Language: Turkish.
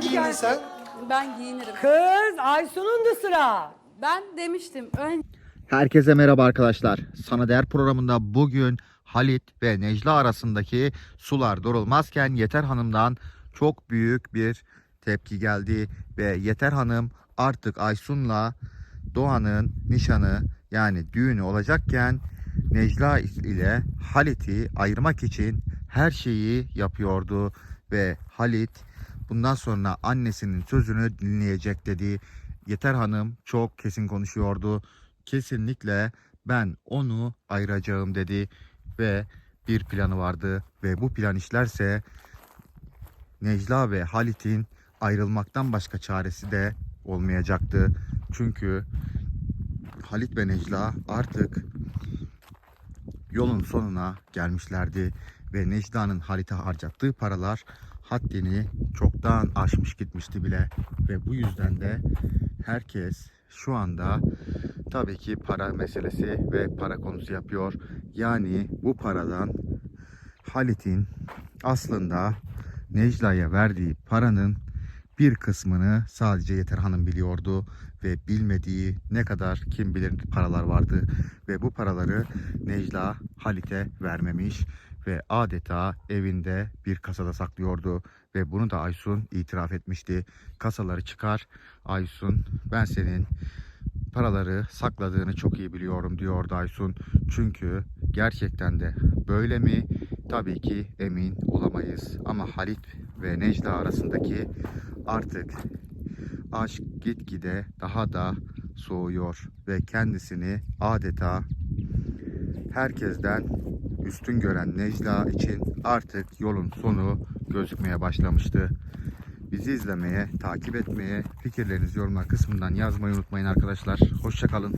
Giyindin sen. Ben giyinirim. Kız Aysun'un da sıra. Ben demiştim. Ön... Herkese merhaba arkadaşlar. Sana Değer programında bugün Halit ve Necla arasındaki sular durulmazken Yeter Hanım'dan çok büyük bir tepki geldi ve Yeter Hanım artık Aysun'la Doğan'ın nişanı yani düğünü olacakken Necla ile Halit'i ayırmak için her şeyi yapıyordu ve Halit bundan sonra annesinin sözünü dinleyecek dedi. Yeter Hanım çok kesin konuşuyordu kesinlikle ben onu ayıracağım dedi ve bir planı vardı ve bu plan işlerse Necla ve Halit'in ayrılmaktan başka çaresi de olmayacaktı. Çünkü Halit ve Necla artık yolun sonuna gelmişlerdi ve Necla'nın Halit'e harcattığı paralar haddini çoktan aşmış gitmişti bile. Ve bu yüzden de herkes şu anda tabii ki para meselesi ve para konusu yapıyor. Yani bu paradan Halit'in aslında Necla'ya verdiği paranın bir kısmını sadece Yeter Hanım biliyordu ve bilmediği ne kadar kim bilir paralar vardı. Ve bu paraları Necla Halit'e vermemiş ve adeta evinde bir kasada saklıyordu ve bunu da Aysun itiraf etmişti. Kasaları çıkar Aysun ben senin paraları sakladığını çok iyi biliyorum diyordu Aysun. Çünkü gerçekten de böyle mi? Tabii ki emin olamayız. Ama Halit ve Necla arasındaki artık aşk gitgide daha da soğuyor ve kendisini adeta herkesten üstün gören Necla için artık yolun sonu gözükmeye başlamıştı. Bizi izlemeye, takip etmeye, fikirlerinizi yorumlar kısmından yazmayı unutmayın arkadaşlar. Hoşçakalın.